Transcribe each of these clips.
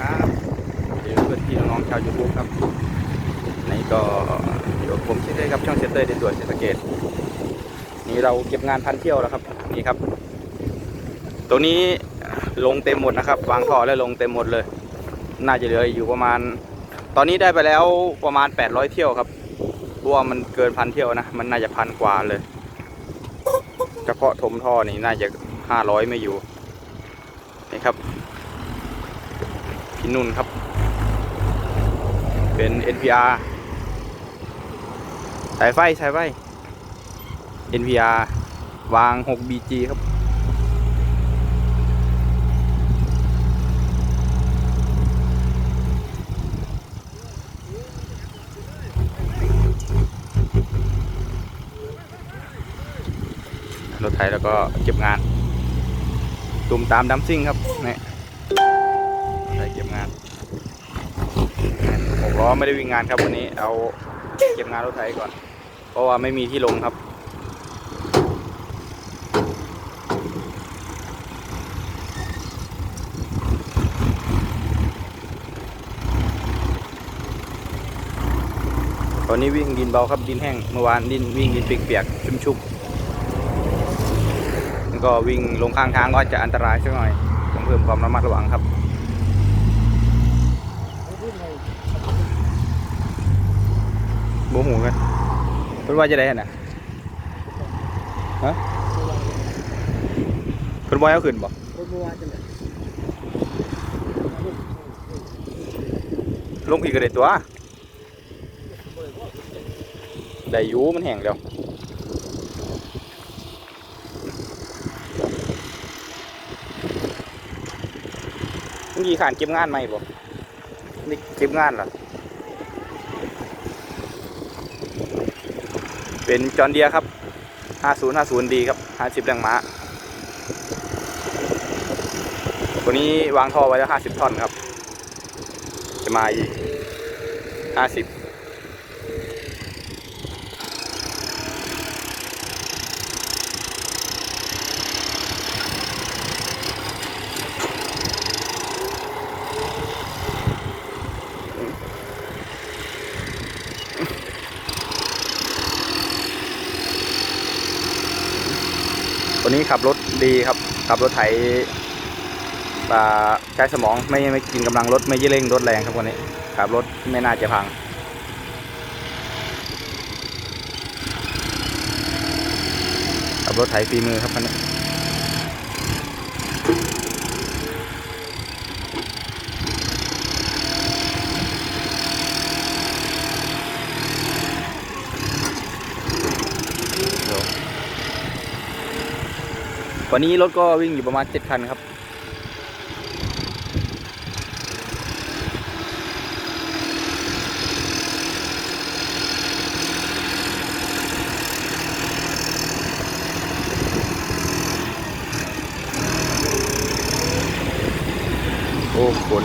ครับเดี๋ยวเพื่อนพี่น้องๆชาวยูทูบครับนี่ก็เดี๋ยวผมเช่นเคยครับช่องเซนเตอร์ในตัวเศรษฐกิจนี่เราเก็บงานพันเที่ยวแล้วครับนี่ครับ ตัวนี้ลงเต็มหมดนะครับวางท่อแล้วลงเต็มหมดเลย น่าจะเหลืออยู่ประมาณ ตอนนี้ได้ไปแล้วประมาณ 800 เที่ยวครับรว่ามันเกินพันเที่ยวนะ มันน่าจะพันกว่าเลยเฉพาะถมท่อนี่น่าจะ 500 ไม่อยู่นี่ครับ พี่นุ่นครับ เป็น NPR สายไฟสายไฟ NPR วาง 6BG ครับ รถไถแล้วก็เก็บงานตุ่มตามดัมซิ่งครับนี่ร ล้อไม่ได้วิ่งงานครับวันนี้เอาเก็บงานรถไถก่อน เพราะว่าไม่มีที่ลงครับตอนนี้วิ่งดินเบาครับดินแห้งเมื่อวานดินวิ่งดินเปียกๆชุ่มๆแล้วก็วิ่งลงข้างทางก็จะอันตรายสักหน่อยต้องเพิ่มความระมัดระวังครับ โมโหกันเพิ่นว่าจะได้หั่นน่ะฮะเพิ่นบ่ให้เอาขึ้นบ่คนเมื่อวาจังเลยลงพี่ก็ได้ตัวได้อยู่มันแห้งแล้วมื่อกี้ขานเก็บงานไหมบ่นี่เก็บงานเหรอ เป็นจอนเดียครับ 5050 ดีครับ 50 แรงม้า ตัวนี้วางท่อไว้แล้ว 50 ท่อนครับ จะมาอีก 50 ตัวนี้ขับรถดีครับ ขับรถไถใช้สมองไม่ไม่กินกำลังรถไม่ยี่เร่งรถแรงครับวันนี้ขับรถไม่น่าจะพัง ขับรถไถฝีมือครับคันนี้ วันนี้รถก็วิ่งอยู่ประมาณ7คันครับโอ้คน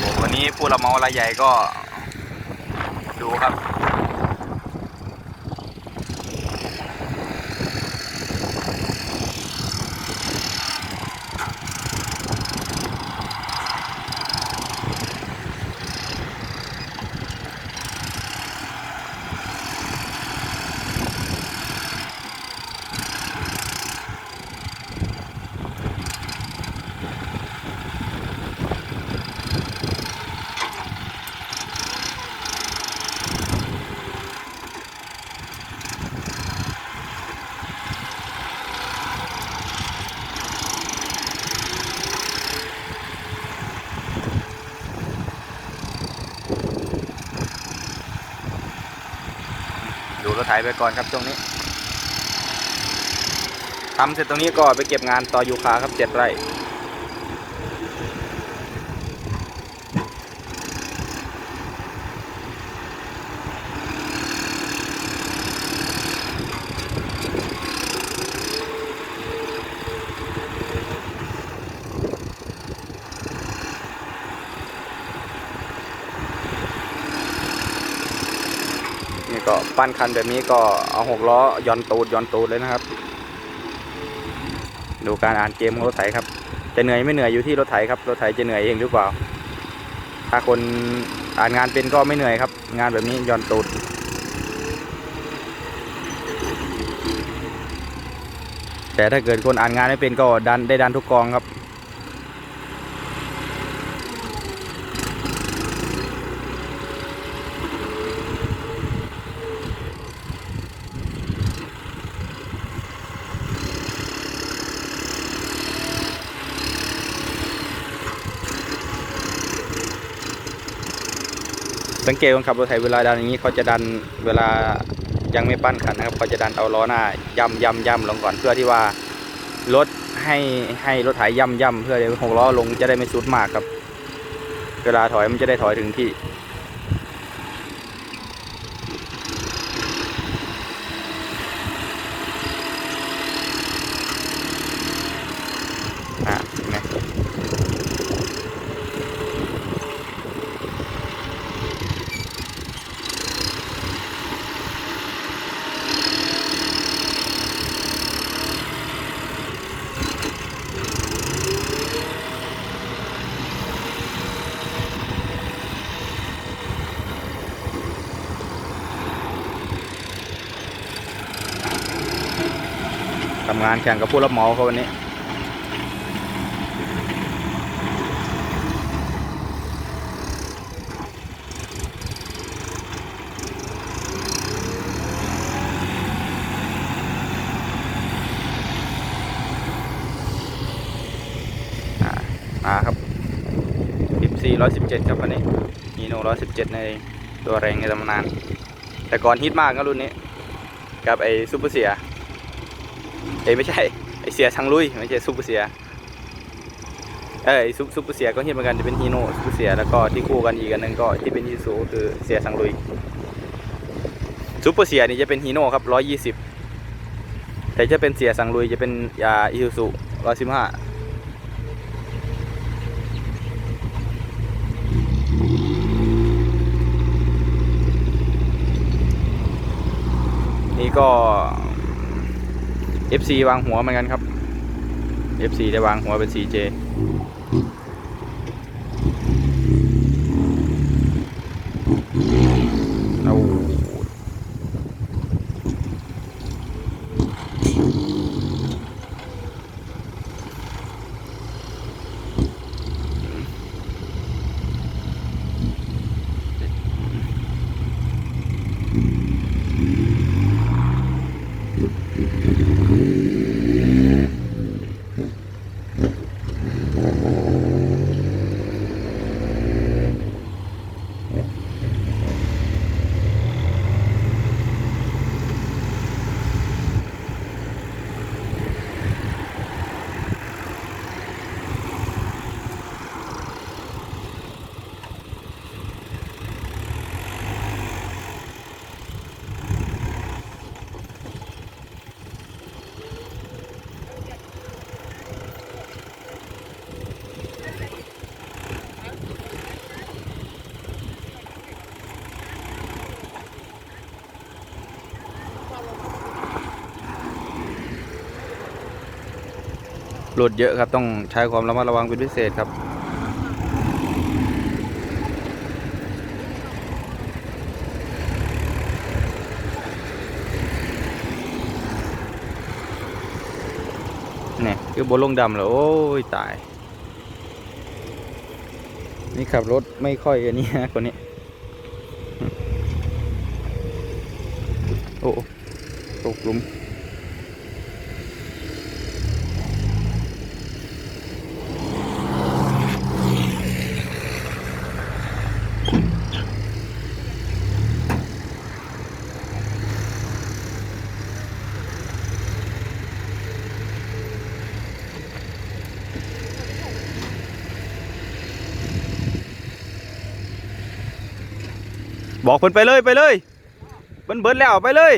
โอ้วันนี้ผู้รับเหมาราย ใหญ่ก็ดูครับ ไถไปก่อนครับช่วงนี้ทำเสร็จตรงนี้ก็ไปเก็บงานต่อยูคาครับเจ็ดไร่ ก็ปั้นคันแบบนี้ก็เอาหกล้อย้อนตูดย้อนตูดเลยนะครับ ดูการอ่านเกมของรถไถครับ จะเหนื่อยไม่เหนื่อยอยู่ที่รถไถครับ รถไถจะเหนื่อยเองหรือเปล่า ถ้าคนอ่านงานเป็นก็ไม่เหนื่อยครับ งานแบบนี้ย้อนตูดแต่ถ้าเกิดคนอ่านงานไม่เป็นก็ดันได้ดันทุกกองครับ สังเกตคนขับรถไถเวลาดันอย่างนี้เขาจะดันเวลายังไม่ปั้นคันนะครับเขาจะดันเอาล้อหน้าย่ำย่ำย่ำลงก่อนเพื่อที่ว่ารถให้ให้รถไถย่ำย่ำเพื่อเดี๋ยวหกล้อลงจะได้ไม่สุดมากครับ เวลาถอยมันจะได้ถอยถึงที่านแข่งกับผู้รับเหมาเขาวันนี้ มาครับ 14 117 ครับวันนี้ฮีโน117ในตัวแรงในตำนาน แต่ก่อนฮิตมากนะรุ่นนี้ กับไอ้ซูเปอร์เสีย อ้ไม่ใช่ไอเสียชังลุยไม่ใช่ซุปเปอร์เสียเออไอซุปซุปเปอร์เสียก็ฮิตเหมือนกันจะเป็นฮีโน่ซุปเปอร์เสียแล้วก็ที่คู่กันอีกอันหนึงก็ที่เป็นยีสูคือเสียชังลุยซุปเปอร์เสียนี่จะเป็นฮีโน่ครับร้อยยี่สิบแต่จะเป็นเสียสังลุยจะเป็นยาอิซูซุร้อยสิบห้านี่ก็ FC วางหัวเหมือนกันครับ FC ได้วางหัวเป็น 4J เหลุดเยอะครับต้องใช้ความระมัดระวังเป็นพิเศษครับเนี่ยคือบนลงดำเหรอโอ้ยตาย นี่ขับรถไม่ค่อยอันนี้นะคนนี้ โอ้ตกหลุม บอกเพิ่นไปเลยไปเลยเพิ่นเบิดแล้วไปเลย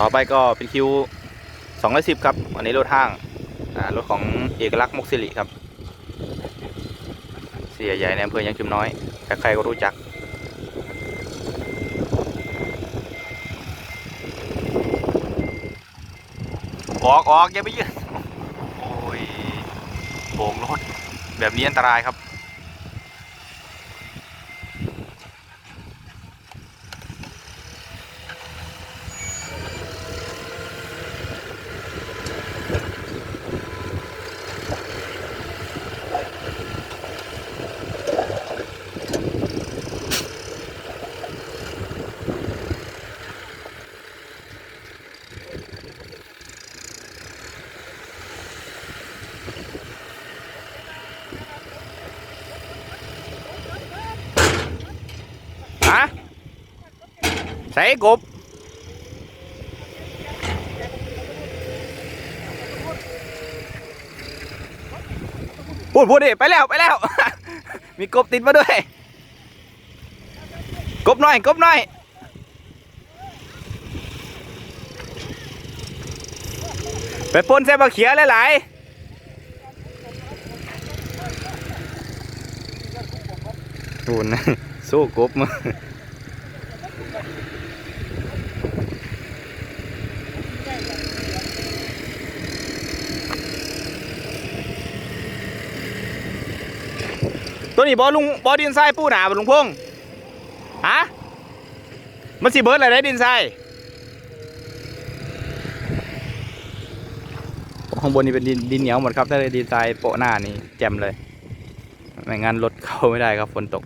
ต่อไปก็เป็นคิวสองร้อยสิบครับวันนี้รถห้างรถของเอกลักษณ์มกสิริครับ เสียใหญ่ในอำเภอยังชุมน้อย ใครๆก็รู้จักออกออกอย่าไปยืนโอ้ยโบกรถแบบนี้อันตรายครับ ส่กบพูดพูดดิไปแล้วไปแล้ว มีกบติดมาด้วย กบหน่อย กบหน่อยไปปนใส่บะเขียหลายๆดูนะสู้กบมา ตัวนี้บอลุงบอดินทรายปูหนาบลุงพงฮะมันสิเบิร์ดอะไรได้ดินทรายข้างบนนี่เป็นดินดินเหนียวหมดครับถ้าได้ดินทรายโปะหน้านี่แจ่มเลยไม่งั้นรถเข้าไม่ได้ครับฝนตก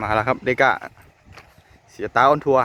มาแล้วครับเด็กะเสียตาออนทัวร์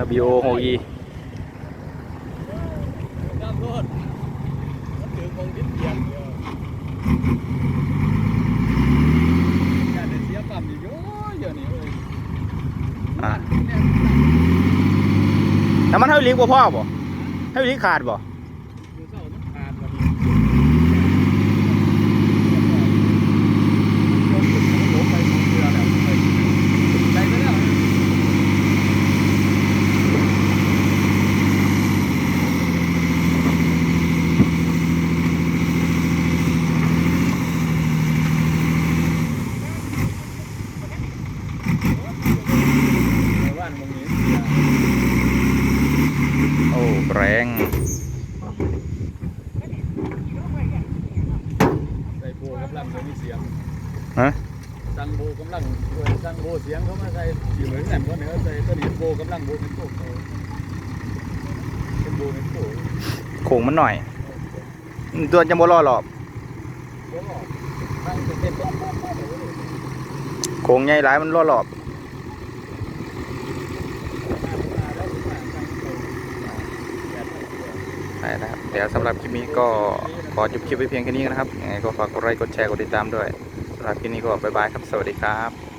ะเนี่ยแต่มันให้ลิงบ่พ่อบ่ให้ลิงขาดบ่ มือเศร้ามันขาดวันนี้ยกขึ้นแล้วลงไปสองเรือแล้วไปไปไปแล้ว ในว่านตรงนี้เสีย โอ้แรง ใส่โบกำลังจะมีเสียง ฮะ สั่งโบกำลังด้วยสั่ งเสียงเขามาใส่สีเหมือนแหลมก็เนื้อใส่ตัวนี้โบกำลังโบเป็นโบเขาเป็นโบเป็นโบโค้งมันหน่อยตัวจะโบ่อหรอกโบหลอกตั้งเป็นเป็นเป็นโค้งใหญ่หลายมันรอหลอบใช่นะครับ เดี๋ยวสำหรับคลิปนี้ก็ขอจบคลิปไว้เพียงแค่นี้นะครับยังไงก็ฝากกดไลค์ กดแชร์ กดติดตามด้วยสำหรับคลิปนี้ก็บ๊ายบายครับ สวัสดีครับ